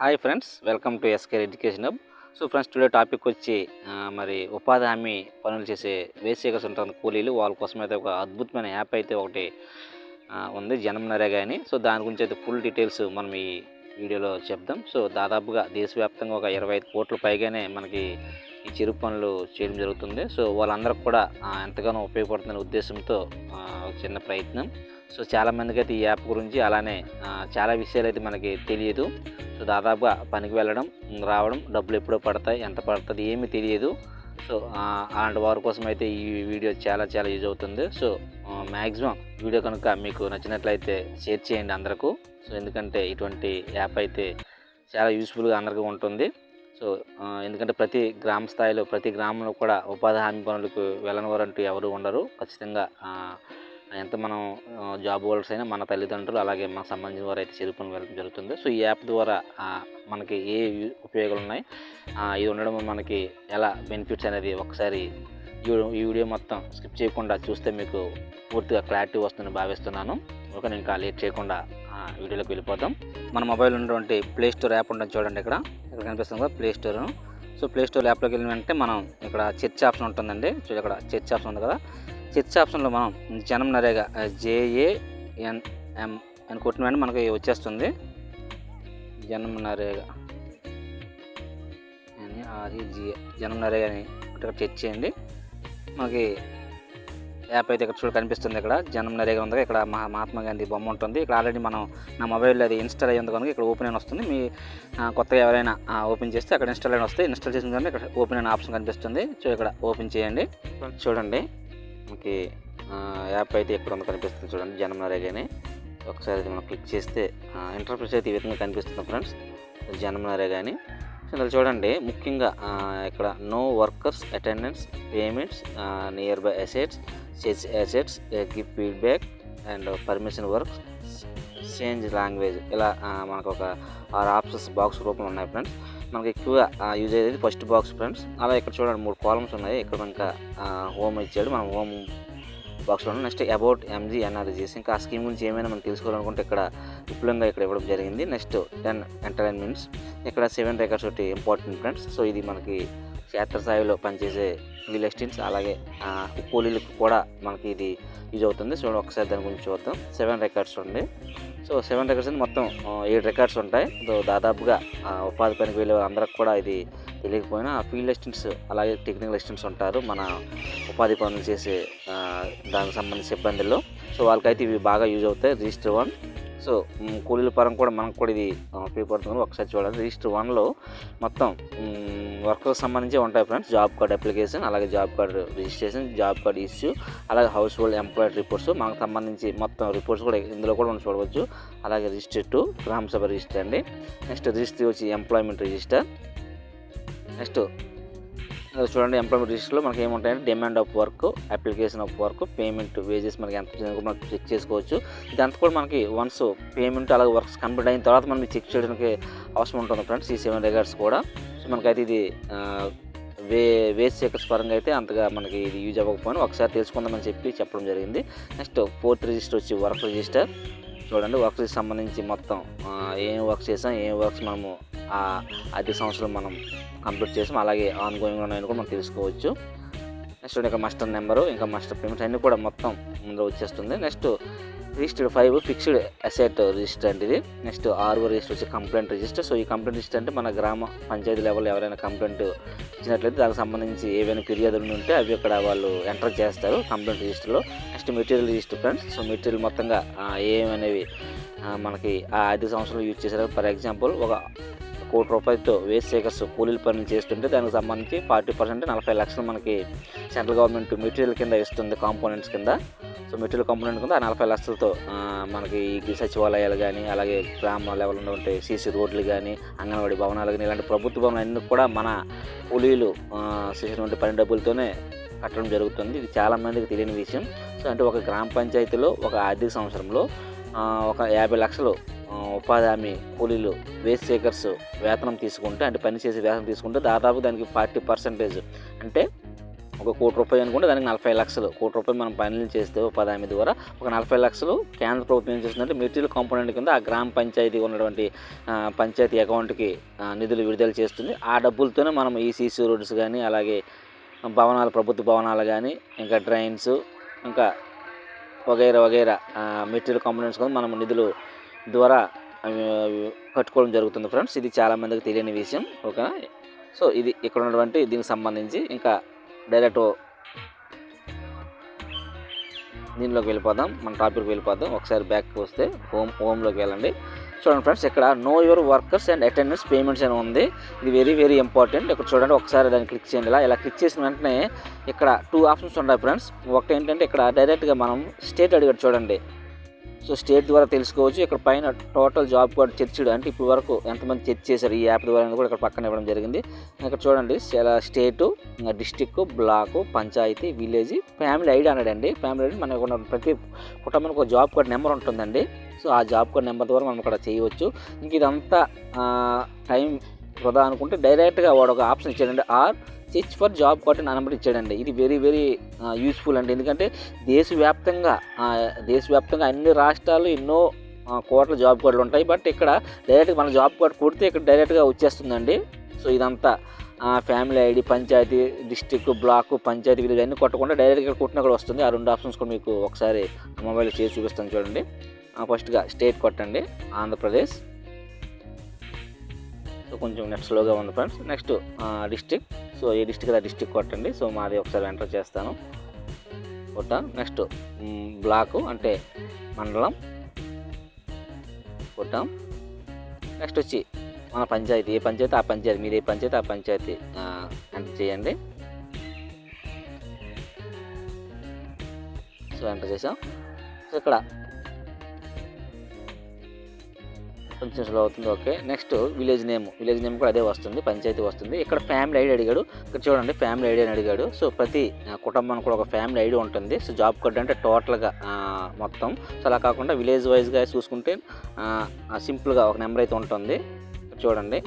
Hi friends welcome to S Care education hub so friends today topic వచ్చి మరి ఉపాధి హామీ పనులు చేసే వేసేకర్స్ ఉంటుంది కూలీలు వాళ్ళ కోసం అయితే ఒక అద్భుతమైన యాప్ అయితే ఒకటి ఉంది జనంనరేగా అని. సో దాని గురించి అయితే ఫుల్ డీటెయిల్స్ మనం ఈ వీడియోలో చెప్దాం. సో దాదాపుగా దేశవ్యాప్తంగా ఒక ఇరవై ఐదు కోట్ల పైగానే మనకి ఈ చిరు పనులు చేయడం జరుగుతుంది. సో వాళ్ళందరికీ కూడా ఎంతగానో ఉపయోగపడుతున్న ఉద్దేశంతో చిన్న ప్రయత్నం. సో చాలామందికి అయితే ఈ యాప్ గురించి అలానే చాలా విషయాలు అయితే మనకి తెలియదు. సో దాదాపుగా పనికి వెళ్ళడం రావడం డబ్బులు ఎప్పుడో పడతాయి ఎంత పడుతుంది ఏమీ తెలియదు. సో అలాంటి వారి కోసం అయితే ఈ వీడియో చాలా చాలా యూజ్ అవుతుంది. సో మ్యాక్సిమం వీడియో కనుక మీకు నచ్చినట్లయితే షేర్ చేయండి అందరకు. సో ఎందుకంటే ఇటువంటి యాప్ అయితే చాలా యూస్ఫుల్గా అందరికీ ఉంటుంది. సో ఎందుకంటే ప్రతి గ్రామ స్థాయిలో ప్రతి గ్రామంలో కూడా ఉపాధి హామీ పనులకు వెళ్ళని వారంటూ ఎవరు ఉండరు. ఖచ్చితంగా ఎంత మనం జాబ్ హోల్డర్స్ అయినా మన తల్లిదండ్రులు అలాగే మనకు సంబంధించిన వారు అయితే చేరుకుని వెళ్ళడం జరుగుతుంది. సో ఈ యాప్ ద్వారా మనకి ఏ ఉపయోగాలు ఉన్నాయి ఇది ఉండడం మనకి ఎలా బెనిఫిట్స్ అనేది ఒకసారి ఈ వీడియో- మొత్తం స్కిప్ చేయకుండా చూస్తే మీకు పూర్తిగా క్లారిటీ వస్తుందని భావిస్తున్నాను. ఓకే ఇంకా లేట్ చేయకుండా వీడియోలోకి వెళ్ళిపోతాం మన మొబైల్ ఉన్నటువంటి ప్లే స్టోర్ యాప్ ఉంటుంది చూడండి ఇక్కడ. ఇక్కడ కనిపిస్తుంది కదా play store so play store యాప్లోకి వెళ్ళిన వెంటనే మనం ఇక్కడ చర్చ్ ఆప్షన్ ఉంటుందండి. చూడండి ఇక్కడ చర్చ్ ఆప్షన్ ఉంది కదా. చర్చ్ ఆప్షన్లో మనం జనం నరేగా జేఏఎన్ఎం అని కొట్టిన వెంటనే మనకి వచ్చేస్తుంది. జనం నరేగా. అని ఆర్ఈజిఏ జనం నరేగా అని ఇక్కడ చేయండి. మనకి యాప్ అయితే ఇక్కడ చూడ కనిపిస్తుంది ఇక్కడ. జనం నరేగా ఉంది ఇక్కడ మహా మహాత్మా గాంధీ బొమ్మ ఉంటుంది. ఇక్కడ ఆల్రెడీ మనం నా మొబైల్లో అది ఇన్స్టాల్ అయ్యి ఉంది కనుక ఇక్కడ ఓపెన్ అయిన వస్తుంది. మీ కొత్తగా ఎవరైనా ఓపెన్ చేస్తే అక్కడ ఇన్స్టాల్ అయిన వస్తే ఇన్స్టాల్ చేసిన కానీ ఇక్కడ ఓపెన్ అయిన ఆప్షన్ కనిపిస్తుంది. సో ఇక్కడ ఓపెన్ చేయండి. చూడండి. మనకి యాప్ అయితే ఇక్కడ ఉంది కనిపిస్తుంది చూడండి. జనం నరేగాని. ఒకసారి మనం క్లిక్ చేస్తే ఇంటర్ఫేస్ అయితే ఈ విధంగా కనిపిస్తుంది ఫ్రెండ్స్. జనం నరేగాని. సో చూడండి ముఖ్యంగా ఇక్కడ know workers attendance payments near by assets chess assets give feedback and permission work change language ఇలా మనకు ఒక ఆరు ఆప్షన్స్ బాక్స్ రూపంలో ఉన్నాయి ఫ్రెండ్స్ మనకి ఎక్కువగా యూజ్ అయ్యేది ఫస్ట్ బాక్స్ ఫ్రెండ్స్ అలా ఇక్కడ చూడండి మూడు కాలమ్స్ ఉన్నాయి. ఇక్కడ ఇంకా హోమ్ ఇచ్చాడు. మనం హోమ్ బాక్స్లో నెక్స్ట్ అబౌట్ ఎంజీ ఎన్ఆర్జీస్ ఇంకా ఆ స్కీమ్ గురించి ఏమైనా మనం తెలుసుకోవాలనుకుంటే ఇక్కడ విపులంగా ఇక్కడ ఇవ్వడం జరిగింది. నెక్స్ట్ టెన్ ఎంటర్టైన్మెంట్స్ ఇక్కడ సెవెన్ రికార్డ్స్ ఒకటి ఇంపార్టెంట్ ఫ్రెండ్స్ సో ఇది మనకి క్షేత్రస్థాయిలో పనిచేసే వీల్ ఎస్టిన్స్ అలాగే కూలీలకు కూడా మనకి ఇది యూజ్ అవుతుంది. సో ఒకసారి దాని గురించి చూద్దాం. సెవెన్ రికార్డ్స్ ఉంది సో సెవెన్ రికార్డ్స్ అంటే మొత్తం ఏడు రికార్డ్స్ ఉంటాయి. సో దాదాపుగా ఉపాధి పనికి వెళ్ళే అందరికి కూడా ఇది తెలియకపోయినా ఫీల్డ్ అసిస్టెంట్స్ అలాగే టెక్నికల్ అసిస్టెంట్స్ ఉంటారు. మన ఉపాధి పనులు చేసే దానికి సంబంధించిన సిబ్బందుల్లో సో వాళ్ళకైతే ఇవి బాగా యూజ్ అవుతాయి. రిజిస్టర్ వన్ సో కూలీల పరం కూడా మనకు కూడా ఇది ఉపయోగపడుతుంది. ఒకసారి చూడండి రిజిస్టర్ వన్లో మొత్తం వర్కర్కి సంబంధించి ఉంటాయి ఫ్రెండ్స్ జాబ్ కార్డ్ అప్లికేషన్ అలాగే job card registration job card issue అలాగే హౌస్ హోల్డ్ ఎంప్లాయీ రిపోర్ట్స్ మనకు సంబంధించి మొత్తం రిపోర్ట్స్ కూడా ఇందులో కూడా మనం చూడవచ్చు. అలాగే రిజిస్టర్ టు గ్రామసభ రిజిస్టర్ అండి. నెక్స్ట్ రిజిస్టర్ వచ్చి ఎంప్లాయ్మెంట్ రిజిస్టర్ నెక్స్ట్ uh, చూడండి ఎంప్లాయ్మెంట్ రిజిస్టర్లో మనకి ఏముంటాయంటే demand of work application of work payment wages మనకి ఎంత మనం చెక్ చేసుకోవచ్చు. ఇదంతా కూడా మనకి వన్స్ పేమెంట్ అలాగే వర్క్స్ కంప్లీట్ అయిన తర్వాత మనం చెక్ చేయడానికి అవసరం ఉంటుంది ఫ్రెండ్స్ ఈ సెవెన్ రికార్డ్స్ కూడా. సో మనకైతే ఇది వే వేస్ట్ సేకర్స్ పరంగా అయితే అంతగా మనకి ఇది యూజ్ అవ్వకపోయినా ఒకసారి తెలుసుకుందామని చెప్పి చెప్పడం జరిగింది. నెక్స్ట్ ఫోర్త్ రిజిస్టర్ వచ్చి వర్క్ రిజిస్టర్ చూడండి వర్క్స్కి సంబంధించి మొత్తం ఏం వర్క్స్ చేసాం ఏం వర్క్స్ మనము ఆ అదే సంవత్సరం మనం కంప్లీట్ చేసాం. అలాగే ఆన్గోయింగ్ ఉన్నాయని కూడా మనం తెలుసుకోవచ్చు. నెక్స్ట్ ఇంకా మాస్టర్ నెంబరు ఇంకా మాస్టర్ పేమెంట్స్ అన్నీ కూడా మొత్తం ముందు వచ్చేస్తుంది. Next registered five fixed asset register అంటే ఇది. నెక్స్ట్ ఆరు రిజిస్టర్ వచ్చి కంప్లైంట్ రిజిస్టర్ సో ఈ కంప్లైంట్ రిజిస్టర్ అంటే మన గ్రామ పంచాయతీ లెవెల్ ఎవరైనా కంప్లైంట్ ఇచ్చినట్లయితే దానికి సంబంధించి ఏవైనా ఫిర్యాదులు ఉంటే అవి ఇక్కడ వాళ్ళు ఎంటర్ చేస్తారు కంప్లైంట్ రిజిస్టర్లో next material register friends so material మొత్తంగా ఏమనేవి మనకి ఆ ఐదు సంవత్సరాలు యూజ్ చేశారు. ఫర్ ఎగ్జాంపుల్ ఒక కోటి రూపాయలతో వేస్ట్ సేకర్స్ కూలీల పనులు చేస్తుంటే దానికి సంబంధించి ఫార్టీ పర్సెంట్ నలభై లక్షలు మనకి సెంట్రల్ గవర్నమెంట్ మెటీరియల్ కింద ఇస్తుంది కాంపోనెంట్స్ కింద. సో మెటీరియల్ కాంపోనెంట్ కింద ఆ నలభై లక్షలతో మనకి ఈ సచివాలయాలు కానీ అలాగే గ్రామ లెవెల్ ఉండే సీసీ రోడ్లు కానీ అంగన్వాడీ భవనాలు కానీ ఇలాంటి ప్రభుత్వ భవనాలు అన్ని కూడా మన కూలీలు చేసినటువంటి పని డబ్బులతోనే కట్టడం జరుగుతుంది. ఇది చాలా మందికి తెలియని విషయం. సో అంటే ఒక గ్రామ పంచాయతీలో ఒక ఆర్థిక సంవత్సరంలో ఒక యాభై లక్షలు ఉపాధి హామీ కూలీలు వేస్ట్ సేకర్స్ వేతనం తీసుకుంటే అంటే పనిచేసే వేతనం తీసుకుంటే దాదాపు దానికి ఫార్టీ పర్సెంటేజ్ అంటే ఒక కోటి రూపాయలు అనుకుంటే దానికి నలభై లక్షలు. కోటి రూపాయలు మనం పనులు చేస్తే ఉపాధి హామీ ద్వారా ఒక నలభై లక్షలు కేంద్ర ప్రభుత్వం ఏం చేస్తుందంటే మెటీరియల్ కాంపోనెంట్ కింద ఆ గ్రామ పంచాయతీ ఉన్నటువంటి పంచాయతీ అకౌంట్కి నిధులు విడుదల చేస్తుంది. ఆ డబ్బులతోనే మనం ఈ సీసీ రోడ్స్ కానీ అలాగే భవనాలు ప్రభుత్వ భవనాలు కానీ ఇంకా డ్రైన్స్ ఇంకా వగైరా వగైరా మెటీరియల్ కాంపోనెంట్స్ కూడా మనం నిధులు ద్వారా అవి అవి కట్టుకోవడం జరుగుతుంది ఫ్రెండ్స్. ఇది చాలామందికి తెలియని విషయం ఓకేనా? సో ఇది ఇక్కడ ఉన్నటువంటి దీనికి సంబంధించి ఇంకా డైరెక్ట్ దీనిలోకి వెళ్ళిపోదాం. మన టాపిక్ వెళ్ళిపోదాం. ఒకసారి బ్యాక్ వస్తే హోమ్ హోమ్లోకి వెళ్ళండి. చూడండి ఫ్రెండ్స్ ఇక్కడ know your workers and attendance payments అని ఉంది. ఇది వెరీ వెరీ ఇంపార్టెంట్ ఇక్కడ చూడండి ఒకసారి దాన్ని క్లిక్ చేయండి. ఇలా ఇలా క్లిక్ చేసిన వెంటనే ఇక్కడ టూ ఆప్షన్స్ ఉన్నాయి ఫ్రెండ్స్. ఒకటి ఏంటంటే ఇక్కడ డైరెక్ట్గా మనం స్టేట్ అడిగాడు చూడండి. సో స్టేట్ ద్వారా తెలుసుకోవచ్చు. ఇక్కడ పైన టోటల్ జాబ్ కార్డ్ చర్చడు. అంటే ఇప్పుడు వరకు ఎంతమంది చర్చ చేశారు ఈ యాప్ ద్వారా కూడా ఇక్కడ పక్కన ఇవ్వడం జరిగింది. ఇక్కడ చూడండి చాలా స్టేటు ఇంకా district block panchayat village family ID అన్నాడండి. ఫ్యామిలీ ఐడి మనకు ఉన్న ప్రతి కుటుంబానికి ఒక జాబ్ కార్డ్ నెంబర్ ఉంటుందండి. సో ఆ జాబ్ కార్డ్ నెంబర్ ద్వారా మనం ఇక్కడ చేయవచ్చు. ఇంక ఇదంతా టైం వృధా అనుకుంటే డైరెక్ట్గా వాడు ఒక ఆప్షన్ ఇచ్చాడండి. Or search for job card అని నెంబర్ ఇచ్చాడండి. ఇది వెరీ వెరీ యూస్ఫుల్ అండి. ఎందుకంటే దేశవ్యాప్తంగా దేశవ్యాప్తంగా అన్ని రాష్ట్రాలు ఎన్నో కోట్ల జాబ్ కార్డులు ఉంటాయి. బట్ ఇక్కడ డైరెక్ట్గా మన జాబ్ కార్డు కొడితే ఇక్కడ డైరెక్ట్గా వచ్చేస్తుందండి. సో ఇదంతా family ID panchayat district block panchayat village అన్ని కొట్టకుండా డైరెక్ట్గా ఇక్కడ కొట్టిన కూడా వస్తుంది. ఆ రెండు ఆప్షన్స్ కూడా మీకు ఒకసారి మొబైల్ చేసి చూపిస్తాను చూడండి. ఫస్ట్గా స్టేట్ కొట్టండి ఆంధ్రప్రదేశ్. సో కొంచెం నెట్ స్లోగా ఉంది ఫ్రెండ్స్ నెక్స్ట్ డిస్టిక్ సో ఏ డిస్టిక్ ఆ డిస్టిక్ కొట్టండి. సో మాది ఒకసారి ఎంటర్ చేస్తాను. కొట్ట నెక్స్ట్ బ్లాకు అంటే మండలం. కొట్టాం. నెక్స్ట్ వచ్చి మన పంచాయతీ. ఏ పంచాయతీ? ఆ పంచాయతీ. మీరు ఏ పంచాయతీ? ఆ పంచాయతీ ఎంటర్ చేయండి. సో ఎంటర్ చేసాం సో ఇక్కడ కొంచెం అవుతుంది okay. Next village name village name కూడా అదే వస్తుంది పంచాయతీ వస్తుంది. ఇక్కడ ఫ్యామిలీ ఐడి అడిగాడు. ఇక్కడ చూడండి ఫ్యామిలీ ఐడి అని అడిగాడు. సో ప్రతి కుటుంబానికి కూడా ఒక ఫ్యామిలీ ఐడి ఉంటుంది. సో జాబ్ కార్డు అంటే టోటల్గా మొత్తం. సో అలా కాకుండా విలేజ్ వైజ్గా చూసుకుంటే సింపుల్గా ఒక నెంబర్ అయితే ఉంటుంది. చూడండి.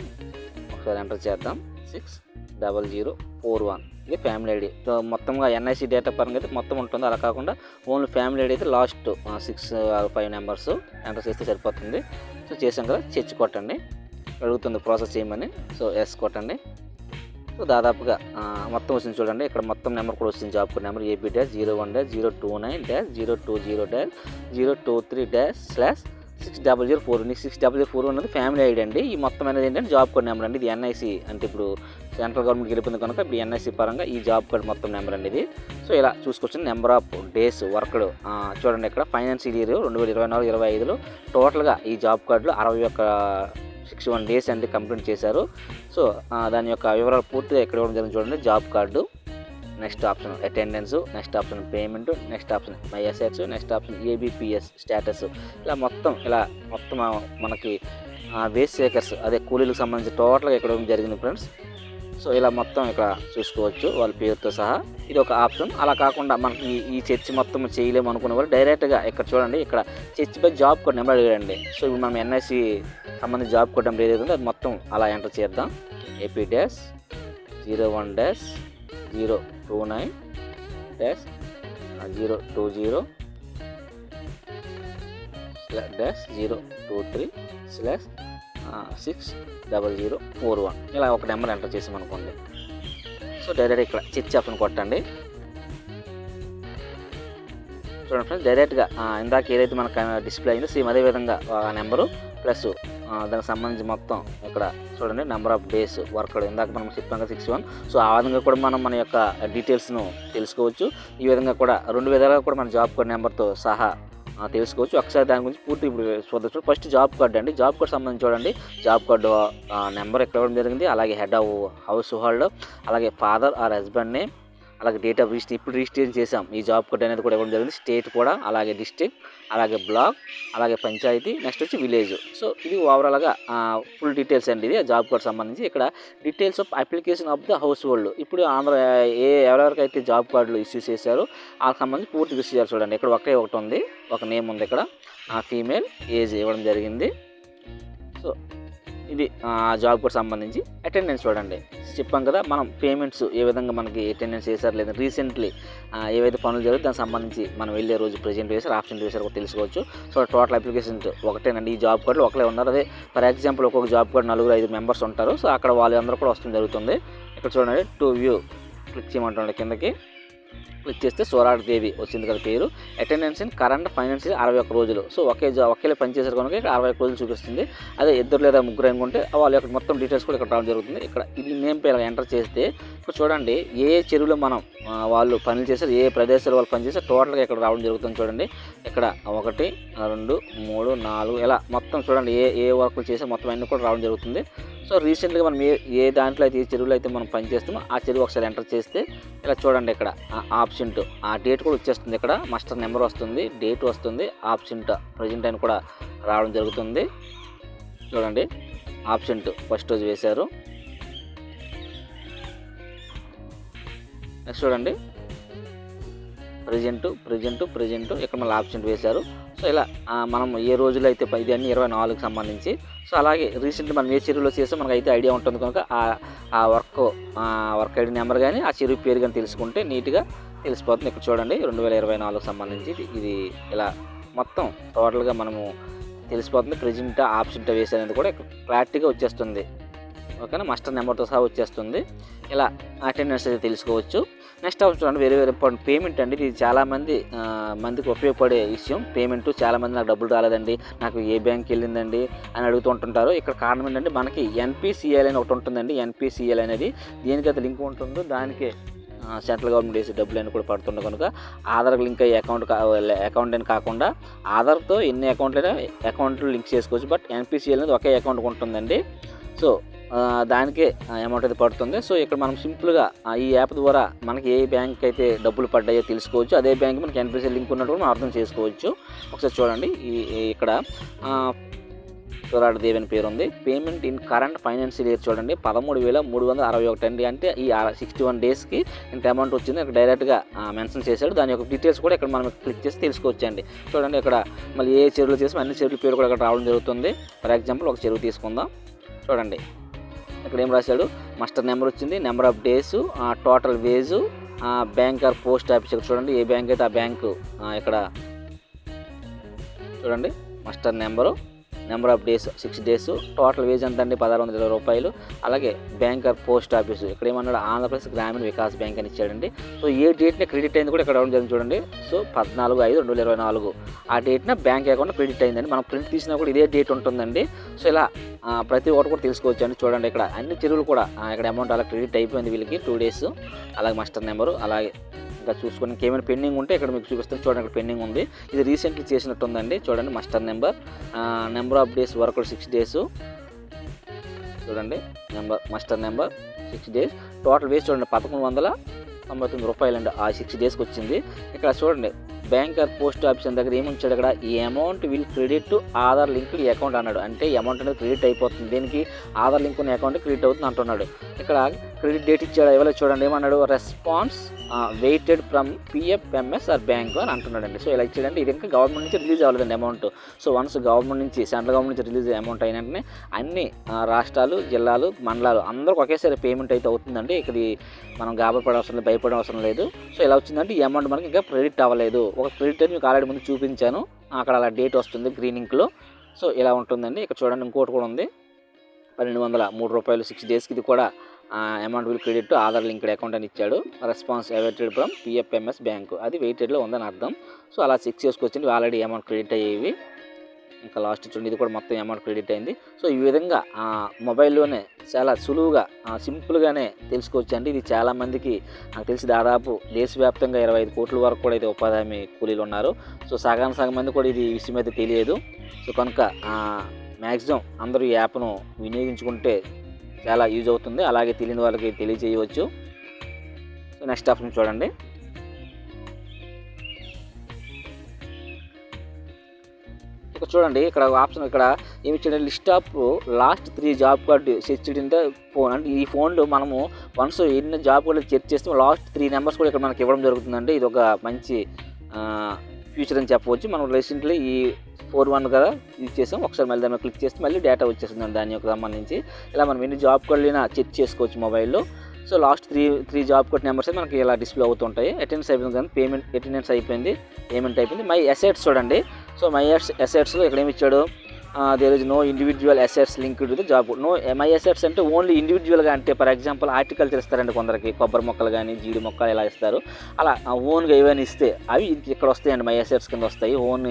ఒకసారి ఎంటర్ చేద్దాం. Six double zero four one. ఇది ఫ్యామిలీ ఐడి సో మొత్తంగా ఎన్ఐసి డేటా పరంగా అయితే మొత్తం ఉంటుంది. అలా కాకుండా ఓన్లీ ఫ్యామిలీ ఐడి అయితే last six five numbers enter చేస్తే సరిపోతుంది. సో చేసాం కదా చర్చ్ కొట్టండి. అడుగుతుంది ప్రాసెస్ చేయమని. సో ఎస్ కొట్టండి. సో దాదాపుగా మొత్తం వచ్చింది చూడండి. ఇక్కడ మొత్తం నెంబర్ కూడా వస్తుంది job code number AP dash zero one dash zero two nine dash zero two zero dash zero two three dash slash six double zero four నీకు సిక్స్ డబల్ జీరో ఫోర్ ఉన్నది ఫ్యామిలీ ఐడి అండి. ఈ మొత్తం అనేది ఏంటంటే job code number అండి. ఇది NIC అంటే ఇప్పుడు సెంట్రల్ గవర్నమెంట్కి వెళ్ళిపోయింది కనుక ఇప్పుడు ఎన్ఐసి పరంగా ఈ జాబ్ కార్డ్ మొత్తం నెంబర్ అండి ఇది. సో ఇలా చూసుకొచ్చిన నెంబర్ ఆఫ్ డేస్ వర్క్డ్ చూడండి ఇక్కడ. ఫైనాన్షియల్ ఇయర్ రెండు వేల ఇరవై నాలుగు ఇరవై ఐదులో టోటల్గా ఈ జాబ్ కార్డులో అరవై ఒక్క సిక్స్టీ వన్ డేస్ అండి కంప్లీట్ చేశారు. సో దాని యొక్క వివరాలు పూర్తిగా ఎక్కడ ఇవ్వడం జరిగింది చూడండి. Job card next option attendance next option payment next option my assets next option ABPS status. ఇలా మొత్తం ఇలా మొత్తం మనకి వేస్ట్ సేకర్స్ అదే కూలీలకు సంబంధించి టోటల్గా ఇక్కడ జరిగింది ఫ్రెండ్స్? సో ఇలా మొత్తం ఇక్కడ చూసుకోవచ్చు వాళ్ళ పేరుతో సహా. ఇది ఒక ఆప్షన్. అలా కాకుండా మనకి ఈ- ఈ చర్చ్ మొత్తం చేయలేము అనుకునే వాళ్ళు డైరెక్ట్గా ఇక్కడ చూడండి ఇక్కడ search by job code number అడిగాడండి. So ఇప్పుడు మనం ఎన్ఐసి సంబంధించి జాబ్ కోడ్ నెంబర్ ఏదైతే అది మొత్తం అలా ఎంటర్ చేద్దాం. AP dash zero one dash zero two nine dash zero two zero dash zero two three slash six double zero four one. ఇలా ఒక నెంబర్ ఎంటర్ చేసామనుకోండి సో డైరెక్ట్ ఇక్కడ చిట్ ఆప్షన్ కొట్టండి. చూడండి ఫ్రెండ్స్ డైరెక్ట్గా ఇందాక ఏదైతే మనకు డిస్ప్లే అయిందో సేమ్ అదే విధంగా ఆ నెంబరు ప్లస్ దానికి సంబంధించి మొత్తం ఇక్కడ చూడండి నెంబర్ ఆఫ్ డేస్ వర్క్ ఇందాక మనం చెప్పాం కదా సిక్స్ వన్ సో ఆ విధంగా కూడా మనం మన యొక్క డీటెయిల్స్ను తెలుసుకోవచ్చు. ఈ విధంగా కూడా రెండు విధాలుగా కూడా మన జాబ్ కార్డ్ నెంబర్తో సహా తెలుసుకోవచ్చు. ఒకసారి దాని గురించి పూర్తి ఇప్పుడు చూద్దాం. ఫస్ట్ జాబ్ కార్డ్ అండి. జాబ్ కార్డ్ సంబంధించి చూడండి. జాబ్ కార్డు నెంబర్ ఎక్కడ ఇవ్వడం జరిగింది? అలాగే హెడ్ ఆఫ్ హౌస్ హోల్డ్ అలాగే ఫాదర్ ఆర్ హస్బెండ్ నేమ్ అలాగే డేట్ ఆఫ్ రిజిస్టర్ ఇప్పుడు రిజిస్ట్రేషన్ చేసాం ఈ జాబ్ కార్డ్ అనేది కూడా ఇవ్వడం జరిగింది. స్టేట్ కూడా అలాగే డిస్ట్రిక్ట్ అలాగే బ్లాక్ అలాగే పంచాయతీ నెక్స్ట్ వచ్చి విలేజ్ సో ఇది ఓవరాల్గా ఫుల్ డీటెయిల్స్ అండి ఇది. జాబ్ కార్డ్ సంబంధించి ఇక్కడ details of application of the household ఇప్పుడు ఆంధ్ర ఏ ఎవరెవరికైతే జాబ్ కార్డులు ఇష్యూ చేశారో వాళ్ళకి సంబంధించి పూర్తి ఇష్యూ చేయాలి చూడండి. ఇక్కడ ఒకే ఒకటి ఉంది. ఒక నేమ్ ఉంది ఇక్కడ. ఆ ఫీమేల్ ఏజ్ ఇవ్వడం జరిగింది. సో ఇది జాబ్ కూడా సంబంధించి అటెండెన్స్ చూడండి. చెప్పాం కదా మనం పేమెంట్స్ ఏ విధంగా మనకి అటెండెన్స్ చేశారు లేదా రీసెంట్లీ ఏవైతే పనులు జరుగుతాయి దానికి సంబంధించి మనం వెళ్ళే రోజు ప్రజెంట్ వేశారు ఆప్షన్ వేశారు కూడా తెలుసుకోవచ్చు. సో టోటల్ అప్లికేషన్స్ ఒకటేనండి. ఈ జాబ్ కార్డులు ఒకటే ఉన్నారు. అదే ఫర్ ఎగ్జాంపుల్ ఒక్కొక్క జాబ్ కార్డు నలుగురు ఐదు మెంబర్స్ ఉంటారు. సో అక్కడ వాళ్ళందరూ కూడా వస్తుంది జరుగుతుంది. ఇక్కడ చూడండి టు వ్యూ క్లిక్ చేయమంటుండే కిందకి. క్లిక్ చేస్తే దేవి వచ్చింది కదా పేరు. అటెండెన్స్ ఇన్ కరెంట్ ఫైనాన్షియల్ అరవై ఒక్క రోజులు. సో ఒకే జా ఒకేలా పనిచేసారు కనుక ఇక్కడ అరవై ఒక్క రోజులు చూపిస్తుంది. అదే ఇద్దరు లేదా ముగ్గురు అనుకుంటే వాళ్ళ యొక్క మొత్తం డీటెయిల్స్ కూడా ఇక్కడ రావడం జరుగుతుంది. ఇక్కడ ఇది నేమ్ పేరు ఎంటర్ చేస్తే ఇప్పుడు చూడండి ఏ ఏ చెరువులో మనం వాళ్ళు పనులు చేశారు ఏ ప్రదేశాలు వాళ్ళు పనిచేసారు టోటల్గా ఇక్కడ రావడం జరుగుతుంది చూడండి. ఇక్కడ ఒకటి రెండు మూడు నాలుగు ఇలా మొత్తం చూడండి ఏ ఏ వర్క్లు చేసే మొత్తం అన్నీ కూడా రావడం జరుగుతుంది. సో రీసెంట్గా మనం ఏ ఏ దాంట్లో అయితే ఏ చెరువులో అయితే మనం పని చేస్తామో ఆ చెరువు ఒకసారి ఎంటర్ చేస్తే ఇలా చూడండి ఇక్కడ ఆప్షన్ టు. ఆ డేట్ కూడా వచ్చేస్తుంది ఇక్కడ. మాస్టర్ నెంబర్ వస్తుంది డేట్ వస్తుంది ఆప్షన్ టు. ప్రజెంట్ అని కూడా రావడం జరుగుతుంది. చూడండి ఆప్షన్ టు ఫస్ట్ రోజు వేశారు. నెక్స్ట్ చూడండి. Present present present. ఇక్కడ మళ్ళీ ఆప్షన్ వేశారు. సో ఇలా మనం ఏ రోజులు అయితే ప- ఇది అన్ని ఇరవై నాలుగుకి సంబంధించి సో అలాగే రీసెంట్ మనం ఏ చెరువులో చేస్తే మనకు అయితే ఐడియా ఉంటుంది కనుక ఆ ఆ వర్క్ ఆ వర్క్ ఐడి నెంబర్ కానీ ఆ చెరువు పేరు కానీ తెలుసుకుంటే నీట్గా తెలిసిపోతుంది. ఇక్కడ చూడండి రెండు వేల ఇరవై నాలుగు సంబంధించి ఇది- ఇది ఇలా మొత్తం టోటల్గా మనము తెలిసిపోతుంది. ప్రజెంట్ ఆప్షన్ వేసి అనేది కూడా ఇక్కడ క్లారిటీగా వచ్చేస్తుంది. ఓకేనా? మాస్టర్ నెంబర్తో సహా వచ్చేస్తుంది. ఇలా అటెండెన్స్ అయితే తెలుసుకోవచ్చు. నెక్స్ట్ ఆప్షన్ చూడండి వెరీ వెరీ ఇంపార్టెంట్ పేమెంట్ అండి. ఇది చాలామంది మందికి ఉపయోగపడే విషయం. పేమెంట్ చాలామంది నాకు డబ్బులు రాలేదండి. నాకు ఏ బ్యాంక్ వెళ్ళిందండి అని అడుగుతూ ఉంటుంటారు. ఇక్కడ కారణం ఏంటంటే మనకి ఎన్పిసిఎల్ అని ఒకటి ఉంటుందండి. ఎన్పిసిఎల్ అనేది దేనికైతే లింక్ ఉంటుందో దానికి సెంట్రల్ గవర్నమెంట్ వేసే డబ్బులు అని కూడా పడుతుండే కనుక ఆధార్కి లింక్ అయ్యే అకౌంట్ అకౌంట్ అని కాకుండా ఆధార్తో ఎన్ని అకౌంట్లైనా అకౌంట్లు లింక్ చేసుకోవచ్చు. బట్ ఎన్పిసిఎల్ అనేది ఒకే అకౌంట్కి ఉంటుందండి. సో దానికే అమౌంట్ అయితే పడుతుంది. సో ఇక్కడ మనం సింపుల్గా ఈ యాప్ ద్వారా మనకి ఏ బ్యాంక్ అయితే డబ్బులు పడ్డాయో తెలుసుకోవచ్చు. అదే బ్యాంక్ మనకి ఎన్పిసి లింక్ ఉన్నట్టు కూడా మనం అర్థం చేసుకోవచ్చు. ఒకసారి చూడండి. ఈ ఇక్కడ సోరాడు దేవి అని పేరు ఉంది payment in current financial year చూడండి. పదమూడు వేల మూడు వందల అరవై ఒకటి అండి. అంటే ఈ సిక్స్టీ వన్ డేస్కి ఇంత అమౌంట్ వచ్చింది ఇక్కడ డైరెక్ట్గా మెన్షన్ చేశాడు. దాని యొక్క డీటెయిల్స్ కూడా ఇక్కడ మనం క్లిక్ చేసి తెలుసుకోవచ్చండి. చూడండి ఇక్కడ మళ్ళీ ఏ చెరువులు చేసి అన్ని చెరువుల పేరు కూడా ఇక్కడ రావడం జరుగుతుంది. ఫర్ ఎగ్జాంపుల్ ఒక చెరువు తీసుకుందాం. చూడండి. ఇక్కడ ఏం రాశాడు? మాస్టర్ నెంబర్ వచ్చింది number of days total wage bank or post office ఇక్కడ చూడండి ఏ బ్యాంక్ అయితే ఆ బ్యాంకు ఇక్కడ చూడండి master number number of days six days total wage ఎంత అండి? పదహారు వందల ఇరవై రూపాయలు. అలాగే బ్యాంక్ పోస్ట్ ఆఫీసు ఇక్కడ ఏమన్నాడు? ఆంధ్రప్రదేశ్ గ్రామీణ వికాస్ బ్యాంక్ అని ఇచ్చాడండి. సో ఏ డేట్ని క్రెడిట్ అయింది కూడా ఇక్కడ రావడం జరిగింది చూడండి. సో పద్నాలుగు ఐదు రెండు వేల ఇరవై నాలుగు. ఆ డేట్న బ్యాంక్ అకౌంట్ క్రెడిట్ అయిందండి. మనం ప్రింట్ తీసినా కూడా ఇదే డేట్ ఉంటుందండి. సో ఇలా ప్రతి ఒక్కటి కూడా తెలుసుకోవచ్చు అండి. చూడండి ఇక్కడ అన్ని చెరువులు కూడా ఇక్కడ అమౌంట్ అలా క్రెడిట్ అయిపోయింది వీళ్ళకి. టూ డేస్ అలాగే మాస్టర్ నెంబరు అలాగే ఇంకా చూసుకొని ఇంకేమైనా పెండింగ్ ఉంటే ఇక్కడ మీకు చూపిస్తాను. చూడండి ఇక్కడ పెండింగ్ ఉంది. ఇది రీసెంట్లీ చేసినట్టు ఉందండి చూడండి master number. Number of days work six days. చూడండి number muster number six days. Total wages చూడండి పదకొండు వందల తొంభై తొమ్మిది రూపాయలు అండి ఆ సిక్స్ డేస్కి వచ్చింది. ఇక్కడ చూడండి బ్యాంక్ ఆర్ పోస్ట్ ఆఫీస్ దగ్గర ఏముంచాడు అక్కడ? ఈ amount will credit to Aadhaar link ఈ అకౌంట్ అన్నాడు. అంటే అమౌంట్ అనేది క్రెడిట్ అయిపోతుంది. దీనికి? ఆధార్ లింక్ ఉన్న అకౌంట్ క్రెడిట్ అవుతుంది అంటున్నాడు. ఇక్కడ క్రెడిట్ డేట్ ఇచ్చాడు? ఎవరో చూడండి ఏమన్నాడు? Response awaited from PFMS or bank అని అంటున్నాడండి. సో ఇలా ఇచ్చాడంటే ఇది ఇంకా గవర్నమెంట్ నుంచి రిలీజ్ అవ్వలేదండి అమౌంట్ సో వన్స్ గవర్నమెంట్ నుంచి సెంట్రల్ గవర్నమెంట్ నుంచి రిలీజ్ అమౌంట్ అయిన వెంటనే అన్ని రాష్ట్రాలు జిల్లాలు మండలాలు అందరికి ఒకేసారి పేమెంట్ అయితే అవుతుందండి. ఇక్కడ మనం గాబరపడే అవసరం లేదు భయపడే అవసరం లేదు. సో ఇలా వచ్చిందంటే ఈ అమౌంట్ మనకి ఇంకా క్రెడిట్ అవ్వలేదు. ఒక క్రెడిట్ మీకు ఆల్రెడీ ముందు చూపించాను. అక్కడ అలా డేట్ వస్తుంది గ్రీన్ ఇంక్లో సో ఇలా ఉంటుందండి. ఇక్కడ చూడండి ఇంకోటి కూడా ఉంది. పన్నెండు వందల మూడు రూపాయలు సిక్స్ డేస్కి ఇది కూడా amount will credit Aadhaar linked account అని ఇచ్చాడు. Response awaited from PFMS bank అది వెయిటెడ్లో ఉందని అర్థం. సో అలా సిక్స్ ఇయర్స్కి వచ్చింది. ఆల్రెడీ అమౌంట్ క్రెడిట్ అయ్యేవి. ఇంకా లాస్ట్ చూడండి ఇది కూడా మొత్తం అమౌంట్ క్రెడిట్ అయింది. సో ఈ విధంగా ఆ, మొబైల్లోనే చాలా సులువుగా సింపుల్గానే తెలుసుకోవచ్చు అండి ఇది చాలామందికి నాకు తెలిసి దాదాపు దేశవ్యాప్తంగా ఇరవై ఐదు కోట్ల వరకు కూడా అయితే ఉపాధి హామీ కూలీలు ఉన్నారు. సో సగానికి సగం మంది కూడా ఇది విషయం అయితే తెలియదు. సో కనుక మ్యాక్సిమం అందరూ ఈ యాప్ను వినియోగించుకుంటే చాలా యూజ్ అవుతుంది. అలాగే తెలియని వాళ్ళకి తెలియజేయవచ్చు. సో నెక్స్ట్ ఆప్షన్ చూడండి. ఇక్కడ చూడండి ఇక్కడ ఆప్షన్ ఇక్కడ ఏమి ఇచ్చాడు list of last three job card searched in the phone. అంటే ఈ ఫోన్లో మనము వన్స్ ఎన్ని జాబ్ కార్డు చెక్ చేస్తే లాస్ట్ త్రీ నెంబర్స్ కూడా ఇక్కడ మనకి ఇవ్వడం జరుగుతుందండి. ఇది ఒక మంచి ఫ్యూచర్ అని చెప్పవచ్చు. మనం రీసెంట్లీ ఈ ఫోర్ వన్ కదా యూజ్ చేసాం. ఒకసారి మళ్ళీ దాన్ని క్లిక్ చేస్తే మళ్ళీ డేటా వచ్చేస్తుంది దాని యొక్క సంబంధించి. ఇలా మనం ఎన్ని జాబ్ కార్డులైనా చెక్ చేసుకోవచ్చు మొబైల్లో. So last three three job card numbers మనకి ఇలా డిస్ప్లే అవుతుంటాయి. అటెండెన్స్ అయిపోయింది కానీ పేమెంట్ అటెండెన్స్ అయిపోయింది పేమెంట్ అయిపోయింది. మై అసెట్స్ చూడండి. సో మై అసెట్స్లో ఇక్కడ ఏమి ఇచ్చాడు? There is no individual assets linked with job no MI assets అంటే ఓన్లీ ఇండివిజువల్గా అంటే ఫర్ ఎగ్జాంపుల్ ఆర్టికల్చర్ ఇస్తారండి కొందరికి. కొబ్బరి మొక్కలు కానీ జీడి మొక్కలు ఇలా ఇస్తారు. అలా ఓన్గా ఏవైనా ఇస్తే అవి ఇక్కడ వస్తాయండి మై అసెట్స్ కింద వస్తాయి. ఓన్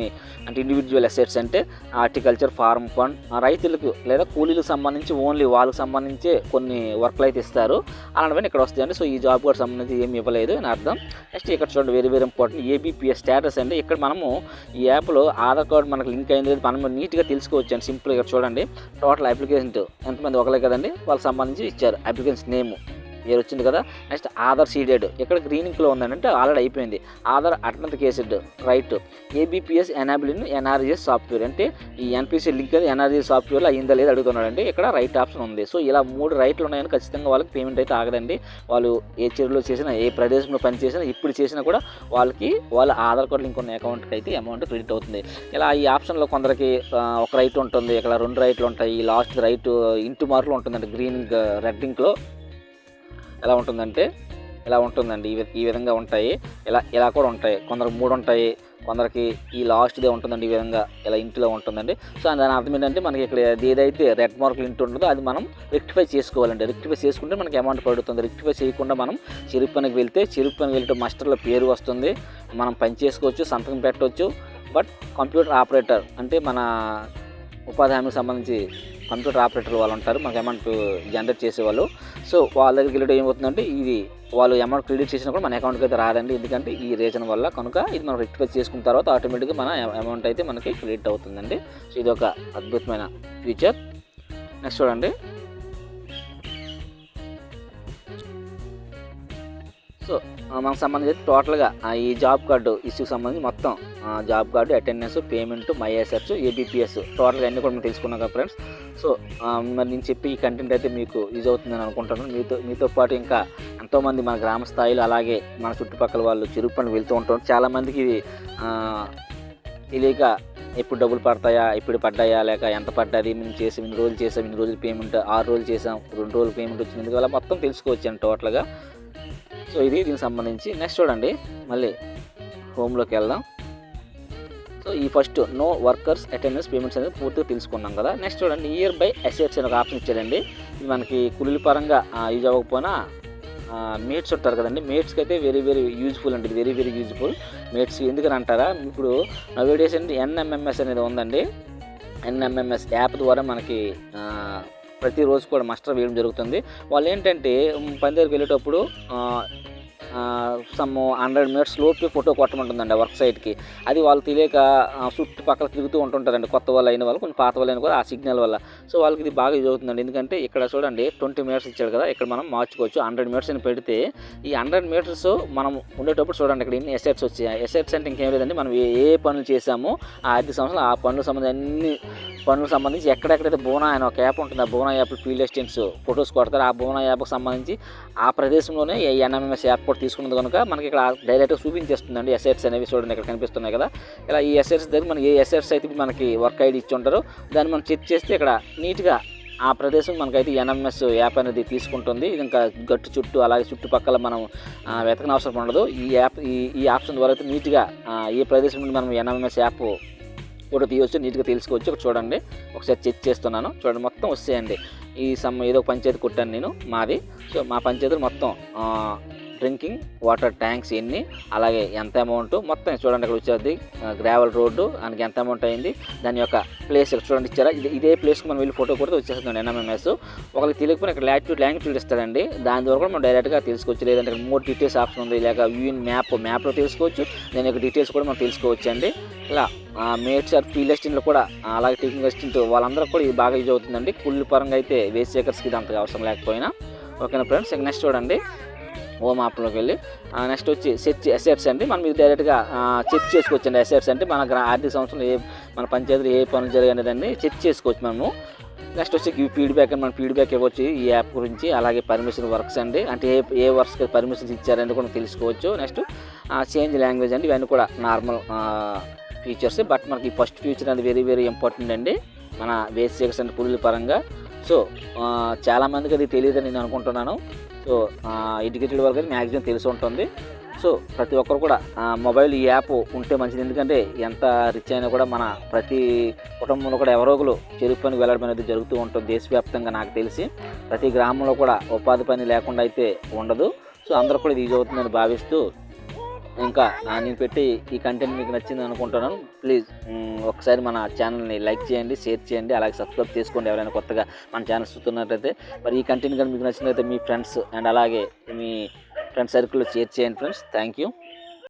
అంటే ఇండివిజువల్ అసెట్స్ అంటే ఆర్టికల్చర్ ఫార్మ్ ఫండ్. రైతులకు లేదా కూలీలకు సంబంధించి ఓన్లీ వాళ్ళకి సంబంధించి కొన్ని వర్క్లు అయితే ఇస్తారు. అలాంటివన్నీ ఇక్కడ వస్తాయండి. సో ఈ జాబ్ కూడా సంబంధించి ఏమి ఇవ్వలేదు అని అర్థం. నెక్స్ట్ ఇక్కడ చూడండి very very important ABPS status అండి ఇక్కడ మనము ఈ యాప్లో ఆధార్ కార్డు మనకు లింక్ అయింది. మనం నీట్గా తెలుసుకోవచ్చు అండి సింపుల్గా ఇక్కడ చూడండి. టోటల్ అప్లికేషన్ ఎంతమంది ఒకలే కదండి? వాళ్ళకి సంబంధించి ఇచ్చారు. Application name. ఇయర్ వచ్చింది కదా? నెక్స్ట్ ఆధార్ సీడెడ్ ఇక్కడ గ్రీన్ ఉందండి ఉందంటే ఆల్రెడీ అయిపోయింది. Aadhaar authenticated right ABPS enable in NREGS software అంటే ఈ ఎన్పిసి లింక్ అది ఎన్ఆర్జిఎస్ సాఫ్ట్వేర్లో అయిందా లేదు అడుగుతున్నాడండి ఇక్కడ రైట్ ఆప్షన్ ఉంది. సో ఇలా మూడు రైట్లు ఉన్నాయని ఖచ్చితంగా వాళ్ళకి పేమెంట్ అయితే ఆగదండి. వాళ్ళు ఏ చెరువులో చేసినా ఏ ప్రదేశంలో పని చేసినా ఇప్పుడు చేసినా కూడా వాళ్ళకి వాళ్ళ ఆధార్ కార్డు లింక్ ఉన్న అకౌంట్కి అయితే అమౌంట్ క్రెడిట్ అవుతుంది. ఇలా ఈ ఆప్షన్లో కొందరికి ఒక రైట్ ఉంటుంది. ఇక్కడ రెండు రైట్లు ఉంటాయి. లాస్ట్ రైట్ ఇంటి మార్కులు ఉంటుందండి గ్రీన్ రెడ్ ఇంక్లో ఎలా ఉంటుందంటే ఇలా ఉంటుందండి? ఈ ఈ విధంగా ఉంటాయి. ఇలా ఇలా కూడా ఉంటాయి. కొందరికి మూడు ఉంటాయి. కొందరికి ఈ లాస్ట్దే ఉంటుందండి ఈ విధంగా ఇలా ఇంటిలో ఉంటుందండి. సో దాని అర్థం ఏంటంటే మనకి ఇక్కడ ఏదైతే రెడ్ మార్కులు ఇంటి ఉంటుందో అది మనం రెక్టిఫై చేసుకోవాలండి. రెక్టిఫై చేసుకుంటే మనకి అమౌంట్ పడుతుంది. రెక్టిఫై చేయకుండా మనం చెరుకు పనికి వెళ్తే చెరుకు పనికి వెళ్తే మాస్టర్లో పేరు వస్తుంది. మనం పని చేసుకోవచ్చు సంతకం పెట్టవచ్చు బట్ కంప్యూటర్ ఆపరేటర్ అంటే మన ఉపాధి హామీకి సంబంధించి కంప్యూటర్ ఆపరేటర్ వాళ్ళు ఉంటారు. మనకు అమౌంట్ జనరేట్ చేసేవాళ్ళు. సో వాళ్ళ దగ్గరికి వెళ్ళడం ఏమవుతుందంటే ఇది వాళ్ళు అమౌంట్ క్రెడిట్ చేసినా కూడా మన అకౌంట్కి అయితే రాదండి. ఎందుకంటే ఈ రీజన్ వల్ల కనుక ఇది మనం రెక్టిఫై చేసుకున్న తర్వాత ఆటోమేటిక్గా మన అమౌంట్ అయితే మనకి క్రెడిట్ అవుతుందండి. సో ఇది ఒక అద్భుతమైన ఫీచర్ నెక్స్ట్ చూడండి. సో మనకు సంబంధించి టోటల్గా ఈ జాబ్ కార్డు ఇష్యూకి సంబంధించి మొత్తం job card attendance payment my assets ABPS టోటల్గా అన్నీ కూడా మేము తెలుసుకున్నాం కదా ఫ్రెండ్స్. సో మరి నేను చెప్పి ఈ కంటెంట్ అయితే మీకు యూజ్ అవుతుందని అనుకుంటున్నాను. మీతో మీతో పాటు ఇంకా ఎంతోమంది మన గ్రామ స్థాయిలో అలాగే మన చుట్టుపక్కల వాళ్ళు చెరుకు పనికి వెళ్తూ ఉంటారు. చాలామందికి ఇది తెలియక ఎప్పుడు డబ్బులు పడతాయా ఇప్పుడు పడ్డాయా లేక ఎంత పడ్డది మేము చేసాం ఇన్ని రోజులు చేసాం ఇన్ని రోజులు పేమెంట్ ఆరు రోజులు చేసాం రెండు రోజులు పేమెంట్ వచ్చింది ఎందువల్ల మొత్తం తెలుసుకోవచ్చాను టోటల్గా. సో ఇది దీనికి సంబంధించి నెక్స్ట్ చూడండి. మళ్ళీ హోమ్లోకి వెళ్దాం. సో ఈ first know workers attendance payments అనేది పూర్తిగా తెలుసుకున్నాం కదా. నెక్స్ట్ చూడండి ఇయర్ బై అసెట్స్ అనే ఒక ఆప్షన్ ఇచ్చాడండి. ఇది మనకి కూలీల పరంగా యూజ్ అవ్వకపోయినా మేట్స్ ఉంటారు కదండి. మేట్స్కి అయితే వెరీ వెరీ యూజ్ఫుల్ అండి. వెరీ వెరీ యూజ్ఫుల్ మేట్స్ ఎందుకని అంటారా? ఇప్పుడు నవేడేస్ అండి ఎన్ఎంఎంఎస్ అనేది ఉందండి. ఎన్ఎంఎంఎస్ యాప్ ద్వారా మనకి ప్రతిరోజు కూడా మాస్టర్ వేయడం జరుగుతుంది. వాళ్ళు ఏంటంటే మ్, పని దగ్గరికి వెళ్ళేటప్పుడు సమ్ హండ్రెడ్ మినిట్స్ లోపు ఫోటో కొట్టమంటుందండి వర్క్ సైట్కి అది వాళ్ళు తెలియక చుట్టుపక్కల తిరుగుతూ ఉంటుంటారండి. కొత్త వాళ్ళు అయిన వాళ్ళు కొన్ని పాత వాళ్ళు అయిన కూడా ఆ సిగ్నల్ వల్ల. సో వాళ్ళకి ఇది బాగా యూజ్ అవుతుందండి. ఎందుకంటే ఇక్కడ చూడండి ట్వంటీ మినిట్స్ ఇచ్చాడు కదా ఇక్కడ మనం మార్చుకోవచ్చు. హండ్రెడ్ మినిట్స్ అని పెడితే ఈ హండ్రెడ్ మీటర్స్ మనం ఉండేటప్పుడు చూడండి ఇక్కడ ఎన్ని ఎసెట్స్ వచ్చాయి. ఎసెట్స్ అంటే ఇంకేం లేదండి. మనం ఏ పనులు చేసామో ఆ ఆర్థిక సంవత్సరాలు ఆ పనులకు సంబంధించి అన్ని పనులకు సంబంధించి ఎక్కడెక్కడైతే బోనా అని ఒక యాప్ ఉంటుంది ఆ బోనా యాప్ ఫీల్డ్ అసిస్టెంట్స్ ఫొటోస్ కొడతారు. ఆ బోనా యాప్కి సంబంధించి ఆ ప్రదేశంలోనే ఈ ఎన్ఎంఎస్ యాప్ కూడా తీసుకున్నది కనుక మనకి ఇక్కడ డైరెక్ట్గా చూపించేస్తుందండి ఎసెట్స్ అనేవి చూడండి ఇక్కడ కనిపిస్తున్నాయి కదా. ఇలా ఈ ఎసెట్స్ దగ్గర మనకి ఏ ఎసెట్స్ అయితే మనకి వర్క్ ఐడి ఇచ్చి ఉంటారో దాన్ని మనం చెక్ చేస్తే ఇక్కడ నీట్గా ఆ ప్రదేశం మనకైతే ఎన్ఎంఎస్ యాప్ అనేది తీసుకుంటుంది. ఇది ఇంకా గట్టు చుట్టూ అలాగే చుట్టుపక్కల మనం వెతకన వెతకని అవసరం ఉండదు. ఈ యాప్ ఈ ఈ ఆప్షన్ ద్వారా అయితే నీట్గా ఈ ఏ ప్రదేశం నుండి మనం ఎన్ఎంఎస్ యాప్ ఫోటో తీయవచ్చు నీట్గా తెలుసుకోవచ్చు. ఇక్కడ చూడండి ఒకసారి చెక్ చేస్తున్నాను. చూడండి మొత్తం వస్తాయండి. ఈ సమ్ ఏదో ఒక పంచాయతీ కొట్టాను నేను మాది. సో మా పంచాయతీలు మొత్తం డ్రింకింగ్ వాటర్ ట్యాంక్స్ ఎన్ని అలాగే ఎంత అమౌంట్ మొత్తం చూడండి ఇక్కడ వచ్చేది గ్రావెల్ రోడ్డు దానికి ఎంత అమౌంట్ అయింది దాని యొక్క ప్లేస్ ఇక్కడ చూడండి ఇచ్చారా? ఇది ఇదే ప్లేస్కి మనం వెళ్ళి ఫోటో కూడా వచ్చేస్తుంది ఎన్ఎంఎంఎస్ ఒకరికి తెలియకపోయినా ఇక్కడ లాటిట్యూడ్ లాంగిట్యూడ్ ఇస్తారండి. దాని ద్వారా కూడా మనం డైరెక్ట్గా తెలుసుకోవచ్చు. లేదంటే ఇక్కడ మోర్ డీటెయిల్స్ ఆప్షన్ ఉంది లేక వ్యూయిన్ మ్యాప్ మ్యాప్లో తెలుసుకోవచ్చు. దాని యొక్క డీటెయిల్స్ కూడా మనం తెలుసుకోవచ్చు అండి ఇలా మేట్స్ ఆర్ ఫీల్డ్ అసిస్టెంట్లు కూడా అలాగే టీచింగ్ అసిస్టెంట్ వాళ్ళందరూ కూడా ఇది బాగా యూజ్ అవుతుందండి. కుళ్ళు పరంగా అయితే వేస్ట్ సేకర్స్కి ఇది అంతగా అవసరం లేకపోయినా. ఓకేనా ఫ్రెండ్స్? ఇక నెక్స్ట్ చూడండి. హోమ్ యాప్లోకి వెళ్ళి నెక్స్ట్ వచ్చి సెర్చ్ ఎస్ఎఫ్స్ అండి మనం ఇది డైరెక్ట్గా చెక్ చేసుకోవచ్చండి. ఎస్ఎఫ్స్ అంటే మన ఆర్థిక సంవత్సరంలో ఏ మన పంచాయతీలో ఏ పనులు జరిగినదాన్ని చెక్ చేసుకోవచ్చు మనము. నెక్స్ట్ వచ్చి ఈ ఫీడ్బ్యాక్ అని మనం ఫీడ్బ్యాక్ ఇవ్వచ్చు ఈ యాప్ గురించి అలాగే పర్మిషన్ వర్క్స్ అండి. అంటే ఏ ఏ వర్క్స్కి పర్మిషన్స్ ఇచ్చారని కూడా తెలుసుకోవచ్చు. నెక్స్ట్ చేంజ్ లాంగ్వేజ్ అండి. ఇవన్నీ కూడా నార్మల్ ఫీచర్స్ బట్ మనకి ఫస్ట్ ఫీచర్ అనేది వెరీ వెరీ ఇంపార్టెంట్ అండి. మన బేసిక్స్ అండ్ పురుల పరంగా. సో చాలామందికి అది తెలియదని నేను అనుకుంటున్నాను. సో ఎడ్యుకేటెడ్ వాళ్ళకి మ్యాక్సిమం తెలిసి ఉంటుంది. సో ప్రతి ఒక్కరు కూడా మొబైల్ ఈ యాప్ ఉంటే మంచిది. ఎందుకంటే ఎంత రిచ్ అయినా కూడా మన ప్రతి కుటుంబంలో కూడా ఎవరో ఒకరు చెరుకు పని వెళ్ళడం అనేది జరుగుతూ ఉంటుంది దేశవ్యాప్తంగా నాకు తెలిసి. ప్రతి గ్రామంలో కూడా ఉపాధి పని లేకుండా అయితే ఉండదు. సో అందరూ కూడా ఇది యూజ్ అవుతుందని భావిస్తూ ఇంకా నేను పెట్టి ఈ కంటెంట్ మీకు నచ్చింది అనుకుంటున్నాను ప్లీజ్ ఒకసారి మన ఛానల్ని లైక్ చేయండి షేర్ చేయండి అలాగే సబ్స్క్రైబ్ చేసుకోండి ఎవరైనా కొత్తగా మన ఛానల్ చూస్తున్నట్లయితే మరి ఈ కంటెంట్ కానీ మీకు నచ్చినట్లయితే మీ ఫ్రెండ్స్ అండ్ అలాగే మీ ఫ్రెండ్ సర్కిల్లో షేర్ చేయండి ఫ్రెండ్స్ థ్యాంక్ యూ